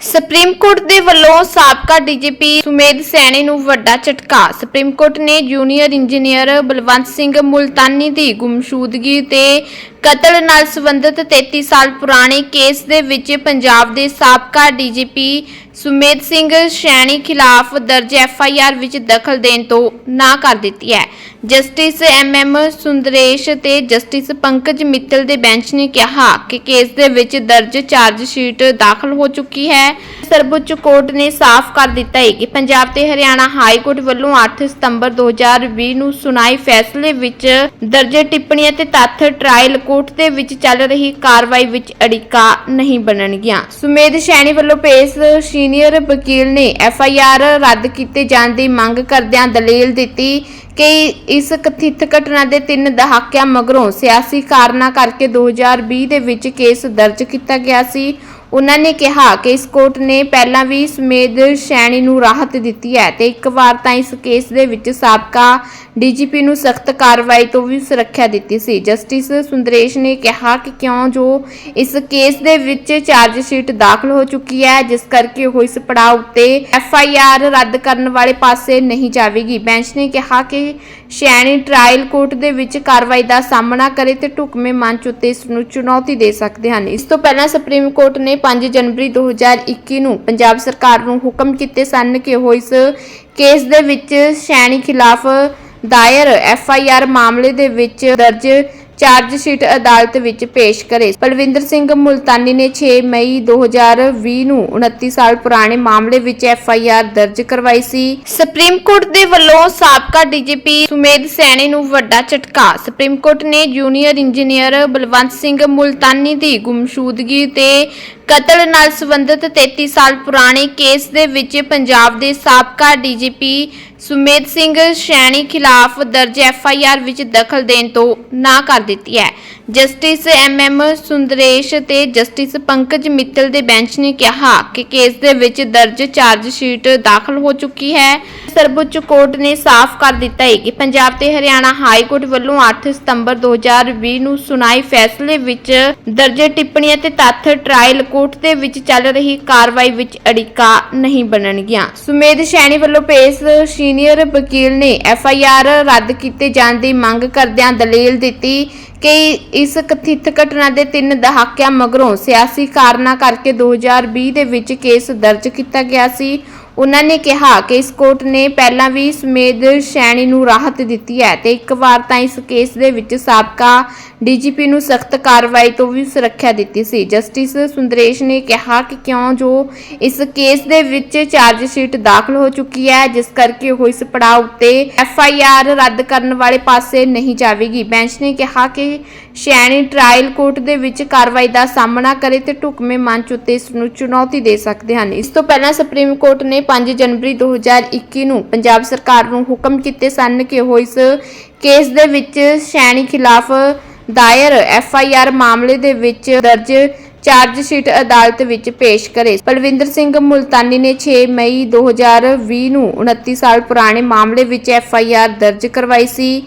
Supreme court ਦੇ ਵੱਲੋਂ ਸਾਬਕਾ ਡੀਜੀਪੀ ਸੁਮੇਧ ਸੈਣੀ ਨੂੰ ਵੱਡਾ ਝਟਕਾ। ਸੁਪਰੀਮ ਕੋਰਟ ਨੇ ਜੂਨੀਅਰ ਇੰਜੀਨੀਅਰ ਬਲਵੰਤ ਸਿੰਘ ਮੁਲਤਾਨੀ ਦੀ ਗੁੰਮਸ਼ੂਦਗੀ ਤੇ ਕਤਲ ਨਾਲ ਸੰਬੰਧਿਤ 33 ਸਾਲ ਪੁਰਾਣੇ ਕੇਸ ਦੇ ਵਿੱਚ ਪੰਜਾਬ ਦੇ ਸਾਬਕਾ ਡੀਜੀਪੀ ਸੁਮੇਧ ਸਿੰਘ ਸੈਣੀ ਖਿਲਾਫ ਦਰਜ ਐਫਆਈਆਰ ਵਿੱਚ ਦਖਲ ਦੇਣ ਤੋਂ ਨਾ ਕਰ ਦਿੱਤੀ ਹੈ। ਜਸਟਿਸ ਐਮਐਮ ਸੁੰਦਰੇਸ਼ ਤੇ ਜਸਟਿਸ ਪੰਕਜ ਮਿੱਤਲ ਦੇ ਬੈਂਚ ਨੇ ਕਿਹਾ ਕਿ ਕੇਸ ਦੇ ਵਿੱਚ ਦਰਜ ਚਾਰਜ ਸ਼ੀਟ ਦਾਖਲ ਹੋ ਚੁੱਕੀ ਹੈ। है ਸਰਵਉੱਚ ਕੋਰਟ ਨੇ ਸਾਫ਼ ਕਰ ਦਿੱਤਾ ਹੈ ਕਿ ਪੰਜਾਬ ਤੇ ਹਰਿਆਣਾ ਹਾਈ ਕੋਰਟ ਵੱਲੋਂ 8 ਸਤੰਬਰ 2020 ਨੂੰ ਸੁਣਾਈ ਫੈਸਲੇ ਵਿੱਚ ਦਰਜ ਟਿੱਪਣੀਆਂ ਤੇ ਤੱਥ ਟ੍ਰਾਇਲ ਕੋਰਟ ਦੇ ਵਿੱਚ ਚੱਲ ਰਹੀ ਕਾਰਵਾਈ ਵਿੱਚ ਅੜਿੱਕਾ ਨਹੀਂ ਬਣਨਗੀਆਂ। ਸੁਮੇਧ ਸੈਣੀ ਵੱਲੋਂ ਪੇਸ਼ ਸੀਨੀਅਰ ਵਕੀਲ ਨੇ ਐਫਆਈਆਰ ਰੱਦ ਕੀਤੇ ਜਾਣ ਦੀ ਮੰਗ ਕਰਦਿਆਂ ਦਲੀਲ ਦਿੱਤੀ ਕਿ ਇਸ ਕਥਿਤ ਘਟਨਾ ਦੇ ਤਿੰਨ ਦਹਾਕਿਆਂ ਮਗਰੋਂ ਸਿਆਸੀ ਕਾਰਨਾਂ ਕਰਕੇ 2020 ਦੇ ਵਿੱਚ ਕੇਸ ਦਰਜ ਕੀਤਾ ਗਿਆ ਸੀ। ਉਹਨਾਂ ਨੇ ਕਿਹਾ ਕਿ ਇਸ ਕੋਰਟ ਨੇ ਪਹਿਲਾਂ ਵੀ ਸਮੇਦ ਸ਼ੈਣੀ ਨੂੰ ਰਾਹਤ ਦਿੱਤੀ ਹੈ ਤੇ ਇੱਕ ਵਾਰ ਤਾਂ ਇਸ ਕੇਸ ਦੇ ਵਿੱਚ ਸਾਬਕਾ ਡੀਜੀਪੀ ਨੂੰ ਸਖਤ ਕਾਰਵਾਈ ਤੋਂ ਵੀ ਸੁਰੱਖਿਆ ਦਿੱਤੀ ਸੀ। ਜਸਟਿਸ ਸੁੰਦਰੇਸ਼ ਨੇ ਕਿਹਾ ਕਿ ਕਿਉਂ ਜੋ ਇਸ ਕੇਸ ਦੇ ਵਿੱਚ ਚਾਰਜ ਸ਼ੀਟ ਦਾਖਲ ਹੋ ਚੁੱਕੀ ਹੈ, ਜਿਸ ਕਰਕੇ ਉਹ ਇਸ ਪੜਾਅ ਉੱਤੇ ਐਫ ਆਈ ਆਰ ਰੱਦ ਕਰਨ ਵਾਲੇ ਪਾਸੇ ਨਹੀਂ ਜਾਵੇਗੀ। ਬੈਂਚ ਨੇ ਕਿਹਾ ਕਿ ਸ਼ੈਣੀ ਟ੍ਰਾਇਲ ਕੋਰਟ ਦੇ ਵਿੱਚ ਕਾਰਵਾਈ ਦਾ ਸਾਹਮਣਾ ਕਰੇ ਤੇ ਢੁਕਵੇਂ ਮੰਚ ਉੱਤੇ ਇਸ ਨੂੰ ਚੁਣੌਤੀ ਦੇ ਸਕਦੇ ਹਨ। ਇਸ ਤੋਂ ਪਹਿਲਾਂ ਸੁਪਰੀਮ ਕੋਰਟ ਨੇ 5 ਜਨਵਰੀ 2021 ਨੂੰ, ਪੰਜਾਬ ਸਰਕਾਰ ਨੂੰ ਹੁਕਮ ਕੀਤੇ ਸਨ ਕਿ ਉਹ ਇਸ ਕੇਸ ਦੇ ਵਿੱਚ ਸ਼ੈਣੀ ਖਿਲਾਫ ਦਾਇਰ ਐਫ ਆਈ ਆਰ ਮਾਮਲੇ ਦੇ ਵਿੱਚ ਦਰਜ ਚਾਰਜ ਸ਼ੀਟ ਅਦਾਲਤ ਵਿੱਚ ਪੇਸ਼ ਕਰੇ। ਪਲਵਿੰਦਰ ਸਿੰਘ ਮੁਲਤਾਨੀ ਨੇ 6 ਮਈ 2020 ਨੂੰ 29 ਸਾਲ ਪੁਰਾਣੇ ਮਾਮਲੇ ਵਿੱਚ ਐਫ ਆਈ ਆਰ ਦਰਜ ਕਰਵਾਈ ਸੀ। ਸੁਪਰੀਮ ਕੋਰਟ ਦੇ ਵੱਲੋਂ ਸਾਬਕਾ ਡੀਜੀਪੀ ਸੁਮੇਧ ਸੈਣੀ ਨੂੰ ਵੱਡਾ ਝਟਕਾ। ਸੁਪਰੀਮ ਕੋਰਟ ਨੇ ਜੂਨੀਅਰ ਇੰਜੀਨੀਅਰ ਬਲਵੰਤ ਸਿੰਘ ਮੁਲਤਾਨੀ ਦੀ ਗੁੰਮਸ਼ੂਦਗੀ ਤੇ ਕਤਲ ਨਾਲ ਸੰਬੰਧਿਤ 33 ਸਾਲ ਪੁਰਾਣੇ ਕੇਸ ਦੇ ਵਿੱਚ ਪੰਜਾਬ ਦੇ ਸਾਬਕਾ ਡੀਜੀਪੀ ਸੁਮੇਧ ਸਿੰਘ ਸੈਣੀ ਖਿਲਾਫ ਦਰਜ ਐਫ ਵਿੱਚ ਦਖਲ ਦੇਣ ਤੋਂ ਨਾ ਕਰ ਦਿੱਤੀ ਹੈ। ਜਸਟਿਸ ਐਮਐਮ ਸੁੰਦਰੇਸ਼ ਤੇ ਜਸਟਿਸ ਪੰਕਜ ਮਿੱਤਲ ਦੇ ਬੈਂਚ ਨੇ ਕਿਹਾ ਕਿ ਕੇਸ ਦੇ ਵਿੱਚ ਦਰਜ ਚਾਰਜ ਸ਼ੀਟ ਦਾਖਲ ਹੋ ਚੁੱਕੀ ਹੈ। ਸਰਵਉੱਚ ਕੋਰਟ ਨੇ ਸਾਫ਼ ਕਰ ਦਿੱਤਾ ਹੈ ਕਿ ਪੰਜਾਬ ਤੇ ਹਰਿਆਣਾ ਹਾਈ ਕੋਰਟ ਵੱਲੋਂ 8 ਸਤੰਬਰ 2020 ਨੂੰ ਸੁਣਾਈ ਫੈਸਲੇ ਵਿੱਚ ਦਰਜ ਟਿੱਪਣੀਆਂ ਤੇ ਤੱਥ ਟ੍ਰਾਇਲ ਕੋਰਟ ਦੇ ਵਿੱਚ ਚੱਲ ਰਹੀ ਕਾਰਵਾਈ ਵਿੱਚ ਅੜਿੱਕਾ ਨਹੀਂ ਬਣਨਗੀਆਂ ਸੁਮੇਧ ਸੈਣੀ ਵੱਲੋਂ ਪੇਸ਼ ਸੀਨੀਅਰ ਵਕੀਲ ਨੇ ਐਫ ਆਈ ਆਰ ਰੱਦ ਕੀਤੇ ਜਾਣ ਦੀ ਮੰਗ ਕਰਦਿਆਂ ਦਲੀਲ ਦਿੱਤੀ ਕਿ ਇਸ ਕਥਿਤ ਘਟਨਾ ਦੇ ਤਿੰਨ ਦਹਾਕਿਆਂ ਮਗਰੋਂ ਸਿਆਸੀ ਕਾਰਨਾਂ ਕਰਕੇ 2020 ਦੇ ਵਿੱਚ ਕੇਸ ਦਰਜ ਕੀਤਾ ਗਿਆ ਸੀ। ਉਹਨਾਂ ਨੇ ਕਿਹਾ ਕਿ ਇਸ ਕੋਰਟ ਨੇ ਪਹਿਲਾਂ ਵੀ ਸੁਮੇਧ ਸ਼ੈਣੀ ਨੂੰ ਰਾਹਤ ਦਿੱਤੀ ਹੈ ਤੇ ਇੱਕ ਵਾਰ ਤਾਂ ਇਸ ਕੇਸ ਦੇ ਵਿੱਚ ਸਾਬਕਾ ਡੀਜੀਪੀ ਨੂੰ ਸਖਤ ਕਾਰਵਾਈ ਤੋਂ ਵੀ ਸੁਰੱਖਿਆ ਦਿੱਤੀ ਸੀ। ਜਸਟਿਸ ਸੁੰਦਰੇਸ਼ ਨੇ ਕਿਹਾ ਕਿ ਕਿਉਂ ਜੋ ਇਸ ਕੇਸ ਦੇ ਵਿੱਚ ਚਾਰਜ ਸ਼ੀਟ ਦਾਖਲ ਹੋ ਚੁੱਕੀ ਹੈ, ਜਿਸ ਕਰਕੇ ਉਹ ਇਸ ਪੜਾਅ ਉੱਤੇ ਐਫ ਆਈ ਆਰ ਰੱਦ ਕਰਨ ਵਾਲੇ ਪਾਸੇ ਨਹੀਂ ਜਾਵੇਗੀ। ਬੈਂਚ ਨੇ ਕਿਹਾ ਕਿ ਸ਼ੈਣੀ ਟ੍ਰਾਇਲ ਕੋਰਟ ਦੇ ਵਿੱਚ ਕਾਰਵਾਈ ਦਾ ਸਾਹਮਣਾ ਕਰੇ ਤੇ ਢੁਕਵੇਂ ਮੰਚ ਉੱਤੇ ਇਸ ਨੂੰ ਚੁਣੌਤੀ ਦੇ ਸਕਦੇ ਹਨ। ਇਸ ਤੋਂ ਪਹਿਲਾਂ ਸੁਪਰੀਮ ਕੋਰਟ ਨੇ 5 ਜਨਵਰੀ 2021 ਨੂੰ ਪੰਜਾਬ ਸਰਕਾਰ ਨੂੰ ਹੁਕਮ ਕੀਤੇ ਸਨ ਕਿ ਉਹ ਇਸ ਕੇਸ ਦੇ ਵਿੱਚ ਸ਼ੈਣੀ ਖਿਲਾਫ ਦਾਇਰ ਐਫ ਆਈ ਆਰ ਮਾਮਲੇ ਦੇ ਵਿੱਚ ਦਰਜ ਚਾਰਜ ਸ਼ੀਟ ਅਦਾਲਤ ਵਿੱਚ ਪੇਸ਼ ਕਰੇ। ਪਲਵਿੰਦਰ ਸਿੰਘ ਮੁਲਤਾਨੀ ਨੇ 6 ਮਈ 2020 ਨੂੰ 29 ਸਾਲ ਪੁਰਾਣੇ ਮਾਮਲੇ ਵਿੱਚ ਐਫ ਆਈ ਆਰ ਦਰਜ ਕਰਵਾਈ ਸੀ।